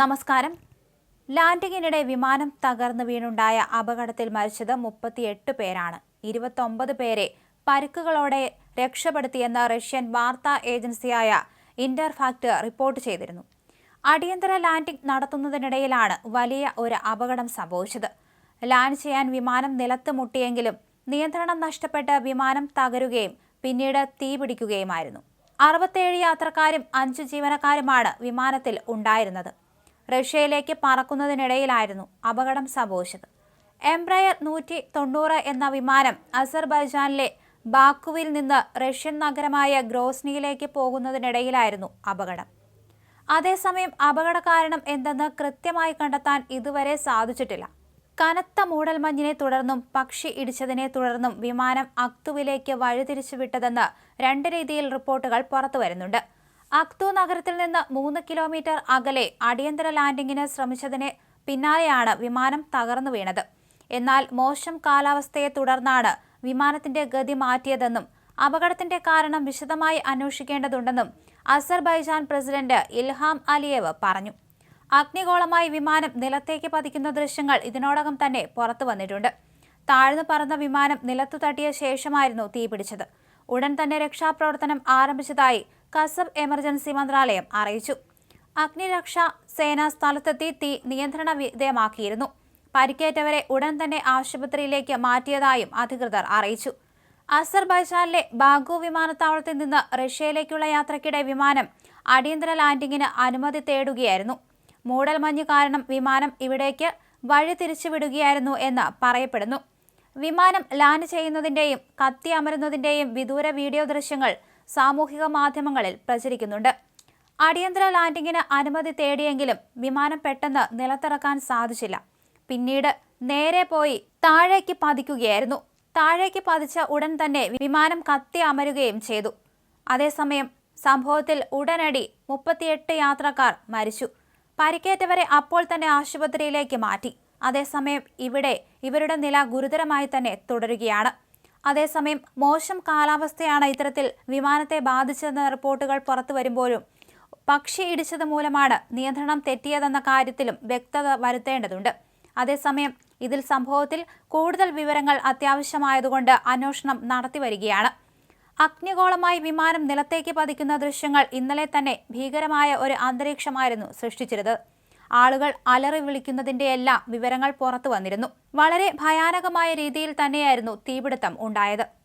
നമസ്കാരം. ലാൻഡിങ്ങിനിടെ വിമാനം തകർന്നു വീണുണ്ടായ അപകടത്തിൽ മരിച്ചത് മുപ്പത്തിയെട്ട് പേരാണ്. ഇരുപത്തൊമ്പത് പേരെ പരുക്കുകളോടെ രക്ഷപ്പെടുത്തിയെന്ന് റഷ്യൻ വാർത്താ ഏജൻസിയായ ഇന്റർഫാക്ട് റിപ്പോർട്ട് ചെയ്തിരുന്നു. അടിയന്തര ലാൻഡിംഗ് നടത്തുന്നതിനിടയിലാണ് വലിയ ഒരു അപകടം സംഭവിച്ചത്. ലാൻഡ് ചെയ്യാൻ വിമാനം നിലത്ത് മുട്ടിയെങ്കിലും നിയന്ത്രണം നഷ്ടപ്പെട്ട് വിമാനം തകരുകയും പിന്നീട് തീപിടിക്കുകയുമായിരുന്നു അറുപത്തേഴ് യാത്രക്കാരും അഞ്ച് ജീവനക്കാരുമാണ് വിമാനത്തിൽ ഉണ്ടായിരുന്നത്. റഷ്യയിലേക്ക് പറക്കുന്നതിനിടയിലായിരുന്നു അപകടം സംഭവിച്ചത്. എംബ്രയർ നൂറ്റി തൊണ്ണൂറ് എന്ന വിമാനം അസർബൈജാനിലെ ബാക്കുവിൽ നിന്ന് റഷ്യൻ നഗരമായ ഗ്രോസ്നിയിലേക്ക് പോകുന്നതിനിടയിലായിരുന്നു അപകടം. അതേസമയം അപകട കാരണം എന്തെന്ന് കൃത്യമായി കണ്ടെത്താൻ ഇതുവരെ സാധിച്ചിട്ടില്ല. കനത്ത മൂടൽമഞ്ഞിനെ തുടർന്നും പക്ഷി ഇടിച്ചതിനെ തുടർന്നും വിമാനം അക്തുവിലേക്ക് വഴിതിരിച്ചു വിട്ടതെന്ന് രണ്ട് രീതിയിൽ റിപ്പോർട്ടുകൾ പുറത്തുവരുന്നുണ്ട്. അക്തു നഗരത്തിൽ നിന്ന് മൂന്ന് കിലോമീറ്റർ അകലെ അടിയന്തര ലാൻഡിങ്ങിന് ശ്രമിച്ചതിന് പിന്നാലെയാണ് വിമാനം തകർന്നു വീണത്. എന്നാൽ മോശം കാലാവസ്ഥയെ തുടർന്നാണ് വിമാനത്തിന്റെ ഗതി മാറ്റിയതെന്നും അപകടത്തിന്റെ കാരണം വിശദമായി അന്വേഷിക്കേണ്ടതുണ്ടെന്നും അസർബൈജാൻ പ്രസിഡന്റ് ഇൽഹാം അലിയേവ് പറഞ്ഞു. അഗ്നിഗോളമായി വിമാനം നിലത്തേക്ക് പതിക്കുന്ന ദൃശ്യങ്ങൾ ഇതിനോടകം തന്നെ പുറത്തു വന്നിട്ടുണ്ട്. താഴ്ന്നു പറന്ന വിമാനം നിലത്തു തട്ടിയ ശേഷമായിരുന്നു തീപിടിച്ചത്. ഉടൻ തന്നെ രക്ഷാപ്രവർത്തനം ആരംഭിച്ചതായി കസബ് എമർജൻസി മന്ത്രാലയം അറിയിച്ചു. അഗ്നിരക്ഷാ സേന സ്ഥലത്തെത്തി തീ നിയന്ത്രണ വിധേയമാക്കിയിരുന്നു. പരിക്കേറ്റവരെ ഉടൻ തന്നെ ആശുപത്രിയിലേക്ക് മാറ്റിയതായും അധികൃതർ അറിയിച്ചു. അസർബൈജാനിലെ ബാഗു വിമാനത്താവളത്തിൽ നിന്ന് റഷ്യയിലേക്കുള്ള യാത്രക്കിടെ വിമാനം അടിയന്തര ലാൻഡിങ്ങിന് അനുമതി തേടുകയായിരുന്നു. മൂടൽമഞ്ഞ് കാരണം വിമാനം ഇവിടേക്ക് വഴി തിരിച്ചുവിടുകയായിരുന്നു എന്ന് പറയപ്പെടുന്നു. വിമാനം ലാൻഡ് ചെയ്യുന്നതിന്റെയും കത്തി അമരുന്നതിന്റെയും വിദൂര വീഡിയോ ദൃശ്യങ്ങൾ സാമൂഹിക മാധ്യമങ്ങളിൽ പ്രചരിക്കുന്നുണ്ട്. അടിയന്തര ലാൻഡിങ്ങിന് അനുമതി തേടിയെങ്കിലും വിമാനം പെട്ടെന്ന് നിലത്തിറക്കാൻ സാധിച്ചില്ല. പിന്നീട് നേരെ പോയി താഴേക്ക് പതിക്കുകയായിരുന്നു. താഴേക്ക് പതിച്ച ഉടൻ തന്നെ വിമാനം കത്തി അമരുകയും ചെയ്തു. അതേസമയം സംഭവത്തിൽ ഉടനടി മുപ്പത്തിയെട്ട് യാത്രക്കാർ മരിച്ചു. പരിക്കേറ്റവരെ അപ്പോൾ തന്നെ ആശുപത്രിയിലേക്ക് മാറ്റി. അതേസമയം ഇവിടെ ഇവരുടെ നില ഗുരുതരമായി തന്നെ തുടരുകയാണ്. അതേസമയം മോശം കാലാവസ്ഥയാണ് ഇത്തരത്തിൽ വിമാനത്തെ ബാധിച്ചതെന്ന റിപ്പോർട്ടുകൾ പുറത്തു വരുമ്പോഴും പക്ഷി ഇടിച്ചത് മൂലമാണ് നിയന്ത്രണം തെറ്റിയതെന്ന കാര്യത്തിലും വ്യക്തത വരുത്തേണ്ടതുണ്ട്. അതേസമയം ഇതിൽ സംഭവത്തിൽ കൂടുതൽ വിവരങ്ങൾ അത്യാവശ്യമായതുകൊണ്ട് അന്വേഷണം നടത്തിവരികയാണ് അഗ്നിഗോളമായി വിമാനം നിലത്തേക്ക് പതിക്കുന്ന ദൃശ്യങ്ങൾ ഇന്നലെ തന്നെ ഭീകരമായ ഒരു അന്തരീക്ഷമായിരുന്നു സൃഷ്ടിച്ചിരുന്നത്. ആളുകൾ അലറി വിളിക്കുന്നതിന്റെ എല്ലാം വിവരങ്ങൾ പുറത്തു വന്നിരുന്നു. വളരെ ഭയാനകമായ രീതിയിൽ തന്നെയായിരുന്നു തീപിടുത്തം ഉണ്ടായത്.